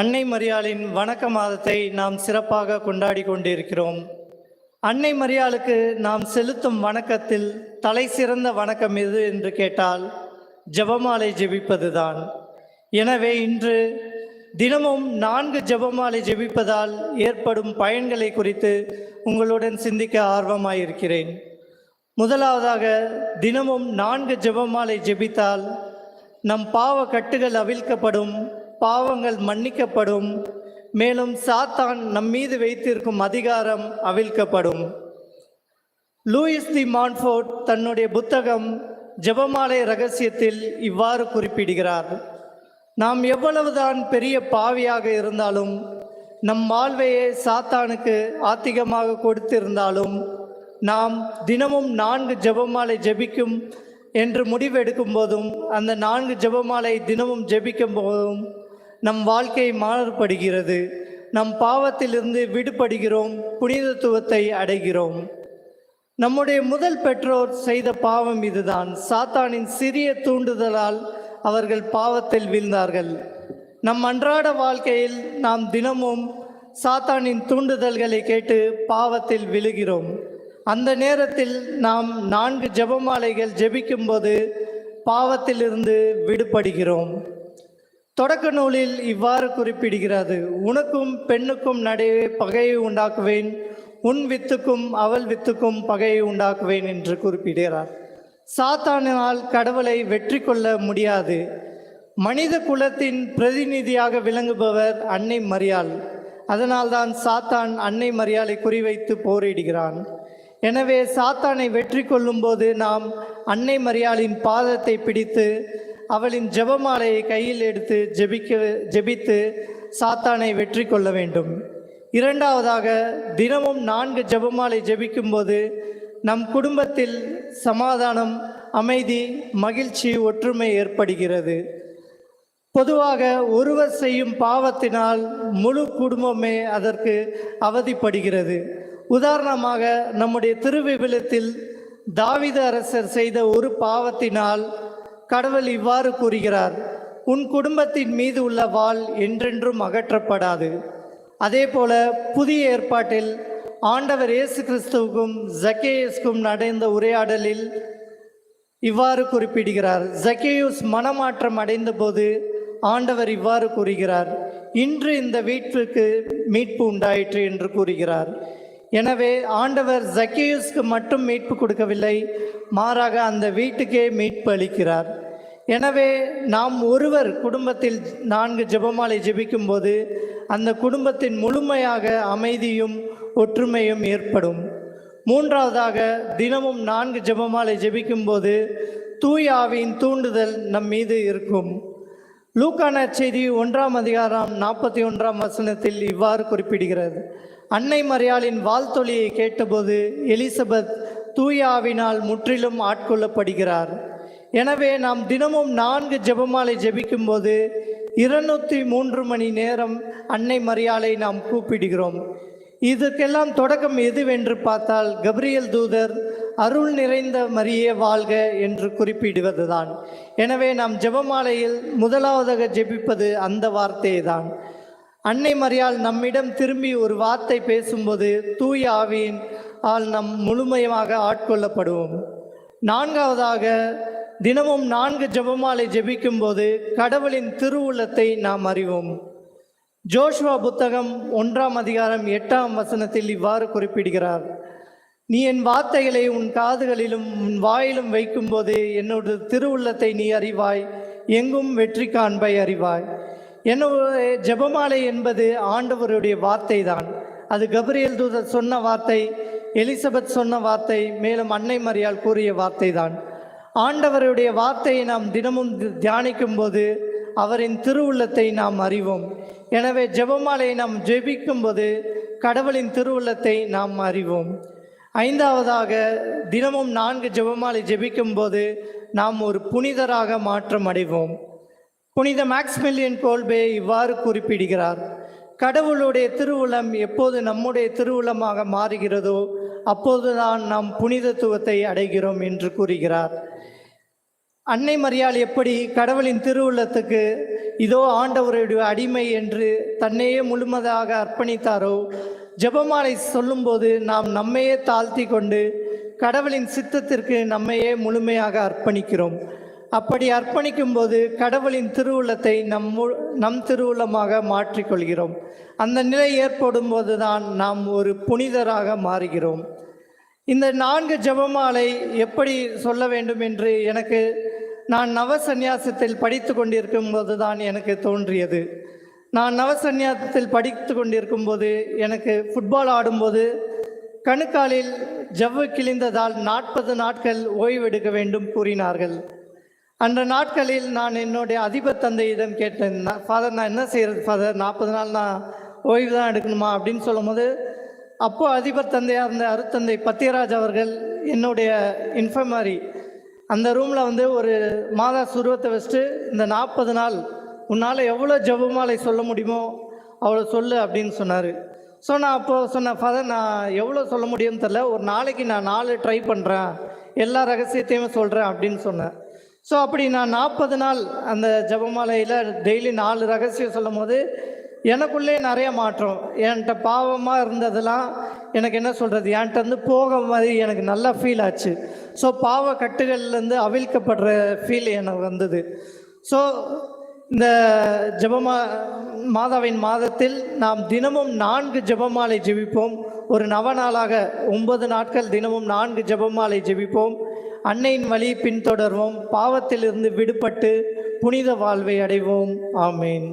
அன்னை மரியாளின் வணக்க மாதத்தை நாம் சிறப்பாக கொண்டாடி கொண்டிருக்கிறோம். அன்னை மரியாளுக்கு நாம் செலுத்தும் வணக்கத்தில் தலை சிறந்த வணக்கம் எது என்று கேட்டால் ஜெபமாலை ஜெபிப்பதுதான். எனவே இன்று தினமும் நான்கு ஜெபமாலை ஜெபிப்பதால் ஏற்படும் பயன்களை குறித்து உங்களுடன் சிந்திக்க ஆர்வமாயிருக்கிறேன். முதலாவதாக தினமும் நான்கு ஜெபமாலை ஜெபித்தால் நம் பாவ கட்டுகள் அவிழ்க்கப்படும் பாவங்கள் மன்னிக்கப்படும். மேலும் சாத்தான் நம் மீது வைத்திருக்கும் அதிகாரம் அவிழ்க்கப்படும். லூயிஸ் தி மான்ஃபோர்ட் தன்னுடைய புத்தகம் ஜெபமாலை ரகசியத்தில் இவ்வாறு குறிப்பிடுகிறார். நாம் எவ்வளவுதான் பெரிய பாவியாக இருந்தாலும் நம் வாழ்வையே சாத்தானுக்கு ஆத்திகமாக கொடுத்திருந்தாலும் நாம் தினமும் நான்கு ஜெபமாலை ஜெபிக்கும் என்று முடிவெடுக்கும் போதும் அந்த நான்கு ஜெபமாலை தினமும் ஜபிக்கும் போதும் நம் வாழ்க்கை மாறுபடுகிறது. நம் பாவத்திலிருந்து விடுபடுகிறோம் புனிதத்துவத்தை அடைகிறோம். நம்முடைய முதல் பெற்றோர் செய்த பாவம் இதுதான். சாத்தானின் சிறிய தூண்டுதலால் அவர்கள் பாவத்தில் வீழ்ந்தார்கள். நம் அன்றாட வாழ்க்கையில் நாம் தினமும் சாத்தானின் தூண்டுதல்களை கேட்டு பாவத்தில் விழுகிறோம். அந்த நேரத்தில் நாம் நான்கு ஜெபமாலைகள் ஜெபிக்கும்போது பாவத்திலிருந்து விடுபடுகிறோம். தொடக்க நூலில் இவ்வாறு குறிப்பிடுகிறது. உனக்கும் பெண்ணுக்கும் நடுவே பகையை உண்டாக்குவேன். உன் வித்துக்கும் அவள் வித்துக்கும் பகையை உண்டாக்குவேன் என்று குறிப்பிடுகிறார். சாத்தானினால் கடவுளை வெற்றி கொள்ள முடியாது. மனித குலத்தின் பிரதிநிதியாக விளங்குபவர் அன்னை மரியாள். அதனால்தான் சாத்தான் அன்னை மரியாளை குறிவைத்து போரிடுகிறான். எனவே சாத்தானை வெற்றி கொள்ளும்போது நாம் அன்னை மரியாளின் பாதத்தை பிடித்து அவளின் ஜெபமாலையை கையில் எடுத்து ஜெபிக்க ஜெபித்து சாத்தானை வெற்றி கொள்ள வேண்டும். இரண்டாவதாக தினமும் நான்கு ஜெபமாலை ஜெபிக்கும்போது நம் குடும்பத்தில் சமாதானம் அமைதி மகிழ்ச்சி ஒற்றுமை ஏற்படுகிறது. பொதுவாக ஒருவர் செய்யும் பாவத்தினால் முழு குடும்பமே அதற்கு அவதிப்படுகிறது. உதாரணமாக நம்முடைய திருவிவிலத்தில் தாவித அரசர் செய்த ஒரு பாவத்தினால் கடவுள் இவ்வாறு கூறுகிறார் உன் குடும்பத்தின் மீது உள்ள வாள் என்றென்றும் அகற்றப்படாது. அதே போல புதிய ஏற்பாட்டில் ஆண்டவர் இயேசு கிறிஸ்துவுக்கும் ஜக்கேயஸ்க்கும் நடந்த உரையாடலில் இவ்வாறு குறிப்பிடுகிறார் ஜக்கேயுஸ் மனமாற்றம் அடைந்த போது ஆண்டவர் இவ்வாறு கூறுகிறார் இன்று இந்த வீட்டிற்கு மீட்பு உண்டாயிற்று என்று கூறுகிறார். எனவே ஆண்டவர் ஜக்கியூஸ்க்கு மட்டும் மீட்பு கொடுக்கவில்லை மாறாக அந்த வீட்டுக்கே மீட்பு அளிக்கிறார். எனவே நாம் ஒருவர் குடும்பத்தில் நான்கு ஜெபமாலை ஜெபிக்கும்போது அந்த குடும்பத்தின் முழுமையாக அமைதியும் ஒற்றுமையும் ஏற்படும். மூன்றாவதாக தினமும் நான்கு ஜெபமாலை ஜெபிக்கும்போது போது தூயாவின் தூண்டுதல் நம் மீது இருக்கும். லூக்கான செய்தி ஒன்றாம் அதிகாரம் நாற்பத்தி ஒன்றாம் வசனத்தில் இவ்வாறு குறிப்பிடுகிறது. அன்னை மரியாளின் வாழ்த்தொழியை கேட்டபோது எலிசபெத் தூயாவினால் முற்றிலும் ஆட்கொள்ளப்படுகிறார். எனவே நாம் தினமும் நான்கு ஜெபமாலை ஜெபிக்கும்போது இருநூற்றி மூன்று மணி நேரம் அன்னை மரியாளை நாம் கூப்பிடுகிறோம். இதற்கெல்லாம் தொடக்கம் எதுவென்று பார்த்தால் கப்ரியல் தூதர் அருள் நிறைந்த மரியே வாழ்க என்று குறிப்பிடுவதுதான். எனவே நாம் ஜெபமாலையில் முதலாவதாக ஜெபிப்பது அந்த வார்த்தையை தான் அன்னை மரியாள் நம்மிடம் திரும்பி ஒரு வார்த்தை பேசும்போது தூய ஆவியின் ஆல் நம் முழுமையாக ஆட்கொள்ளப்படுவோம். நான்காவதாக தினமும் நான்கு ஜெபமாலை ஜெபிக்கும்போது கடவுளின் திருவுள்ளத்தை நாம் அறிவோம். ஜோஷுவா புத்தகம் ஒன்றாம் அதிகாரம் எட்டாம் வசனத்தில் இவ்வாறு குறிப்பிடுகிறார். நீ என் வார்த்தைகளை உன் காதுகளிலும் உன் வாயிலும் வைக்கும்போது என்னோட திருவுள்ளத்தை நீ அறிவாய் எங்கும் வெற்றி காண்பை அறிவாய். என்ன ஜெபமாலை என்பது ஆண்டவருடைய வார்த்தை தான் அது கபிரியல் தூதர் சொன்ன வார்த்தை எலிசபெத் சொன்ன வார்த்தை மேலும் அன்னை மரியால் கூறிய வார்த்தை தான் ஆண்டவருடைய வார்த்தையை நாம் தினமும் தியானிக்கும் போது அவரின் திருவுள்ளத்தை நாம் அறிவோம். எனவே ஜெபமாலையை நாம் ஜெபிக்கும்போது கடவுளின் திருவுள்ளத்தை நாம் அறிவோம். ஐந்தாவதாக தினமும் நான்கு ஜெபமாலை ஜெபிக்கும்போது நாம் ஒரு புனிதராக மாற்றம் அடைவோம். புனித மேக்ஸ்மில்லியன் கோல்பே இவ்வாறு குறிப்பிடுகிறார் கடவுளுடைய திருவுளம் எப்போது நம்முடைய திருவுளமாக மாறுகிறதோ அப்போதுதான் நாம் புனிதத்துவத்தை அடைகிறோம் என்று கூறுகிறார். அன்னை மரியாள் எப்படி கடவுளின் திருவுள்ளத்துக்கு இதோ ஆண்டவருடைய அடிமை என்று தன்னையே முழுமதாக அர்ப்பணித்தாரோ ஜெபமாலை சொல்லும்போது நாம் நம்மையே தாழ்த்தி கொண்டு கடவுளின் சித்தத்திற்கு நம்மையே முழுமையாக அர்ப்பணிக்கிறோம். அப்படி அர்ப்பணிக்கும் போது கடவுளின் திருவுள்ளத்தை நம் மு- நம் திருவுள்ளமாக மாற்றிக்கொள்கிறோம். அந்த நிலை ஏற்படும் போதுதான் நாம் ஒரு புனிதராக மாறுகிறோம். இந்த நான்கு ஜபமாலை எப்படி சொல்ல வேண்டும் என்று எனக்கு நான் நவசந்நியாசத்தில் படித்து கொண்டிருக்கும் போது தான் எனக்கு தோன்றியது. நான் நவசந்நியாசத்தில் படித்து கொண்டிருக்கும் போது எனக்கு ஃபுட்பால் ஆடும்போது கணுக்காலில் ஜவ்வு கிழிந்ததால் நாற்பது நாட்கள் ஓய்வெடுக்க வேண்டும் கூறினார்கள். அந்த நாட்களில் நான் என்னுடைய அதிபர் தந்தையிடம் கேட்டேன் ஃபாதர் நான் என்ன செய்கிறது ஃபாதர் நாற்பது நாள் நான் ஓய்வு தான் எடுக்கணுமா? அப்படின்னு சொல்லும்போது அப்போது அதிபர் தந்தையாக இருந்த அருத்தந்தை பத்தியராஜ் அவர்கள் என்னுடைய இன்ஃபர்மரி அந்த ரூமில் வந்து ஒரு மாதா சுருவத்தை வச்சுட்டு இந்த நாற்பது நாள் உன்னால் எவ்வளோ ஜெபமாலை சொல்ல முடியுமோ அவ்வளோ சொல்லு அப்படின்னு சொன்னார். ஸோ நான் அப்போது சொன்னேன் ஃபாதர் நான் எவ்வளோ சொல்ல முடியும்னு தெரில ஒரு நாளைக்கு நான் நாலு ட்ரை பண்ணுறேன் எல்லா ரகசியத்தையுமே சொல்கிறேன் அப்படின்னு சொன்னேன். ஸோ அப்படி நான் நாற்பது நாள் அந்த ஜபமாலையில் டெய்லி நாலு ரகசியம் சொல்லும் போது எனக்குள்ளே நிறைய மாற்றம். என்கிட்ட பாவமாக இருந்ததெல்லாம் எனக்கு என்ன சொல்கிறது என்கிட்ட வந்து போக மாதிரி எனக்கு நல்லா ஃபீல் ஆச்சு. ஸோ பாவ கட்டுகள்லேருந்து அவிழ்க்கப்படுற ஃபீல் எனக்கு வந்தது. ஸோ இந்த ஜபமா மாதாவின் மாதத்தில் நாம் தினமும் நான்கு ஜெபமாலை ஜெபிப்போம். ஒரு நவ நாளாக ஒன்பது நாட்கள் தினமும் நான்கு ஜபமாலை ஜெபிப்போம். அன்னையின் வழி பின்தொடர்வோம். பாவத்திலிருந்து விடுபட்டு புனித வாழ்வை அடைவோம். ஆமேன்.